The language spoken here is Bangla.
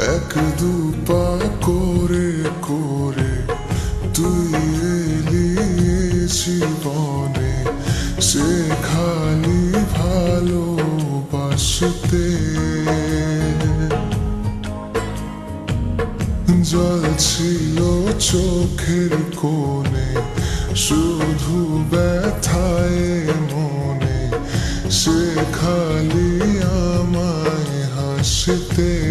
এক দু পা করে করে তুই এলি জীবনে। সে খালি ভালোবাসতে। জল ছিল চোখের কোণে, শুধু ব্যথায় মনে। সে খালি আমায় হাসতে।